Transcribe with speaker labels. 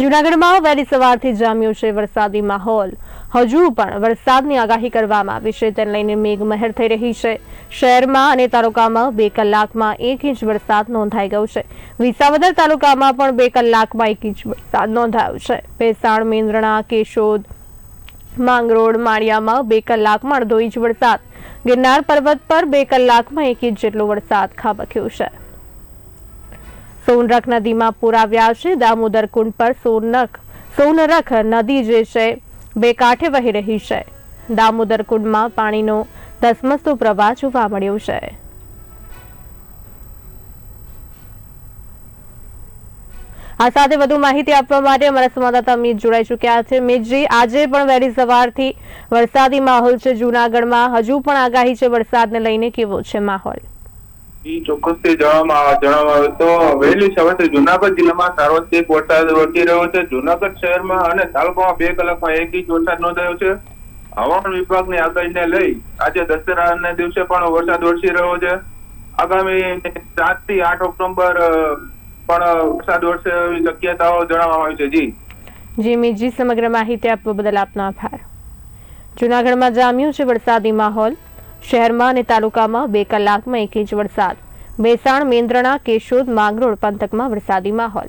Speaker 1: જૂનાગઢમાં વહેલી સવારથી જામ્યો છે વરસાદી માહોલ. હજુ પણ વરસાદની આગાહી કરવામાં આવી છે, તેને લઈને મેઘમહેર થઈ રહી છે. શહેરમાં અને તાલુકામાં બે કલાકમાં એક ઇંચ વરસાદ નોંધાઈ ગયો છે. વિસાવદર તાલુકામાં પણ બે કલાકમાં એક ઇંચ વરસાદ નોંધાયો છે. ભેસાણ, મેંદ્રણા, કેશોદ, માંગરોળ, માળિયામાં બે કલાકમાં અડધો ઇંચ વરસાદ. ગિરનાર પર્વત પર બે કલાકમાં એક ઇંચ જેટલો વરસાદ ખાબક્યો છે. સોનરખ નદીમાં પૂર આવ્યા છે. દામોદર કુંડ પર સોનરખ સોનરખ નદી જે છે, બે કાંઠે વહી રહી છે. દામોદર કુંડમાં પાણીનો ધસમસતો પ્રવાહ જોવા મળ્યો છે. આ સાથે વધુ માહિતી આપવા માટે અમારા સંવાદદાતા મીત જોડાઈ ચુક્યા છે. મીતજી આજે પણ વહેલી સવારથી વરસાદી માહોલ છે. જૂનાગઢમાં હજુ પણ આગાહી છે વરસાદને લઈને. કેવો છે માહોલ?
Speaker 2: રહ્યો છે. પણ વરસાદ વરસી રહ્યો છે. આગામી સાતથી આઠ ઓક્ટોબર પણ વરસાદ વરસે એવી શક્યતાઓ જણાવવામાં આવી છે. જી.
Speaker 1: જી મીજી સમગ્ર માહિતી આપવા બદલ આપનો આભાર. જુનાગઢમાં જામ્યું છે વરસાદી માહોલ. શહેરમાં અને તાલુકામાં બે કલાકમાં એક ઇંચ વરસાદ. બેસાણ મેંદ્રણા, કેશોદ, માંગરોળ પંથકમાં વરસાદી માહોલ.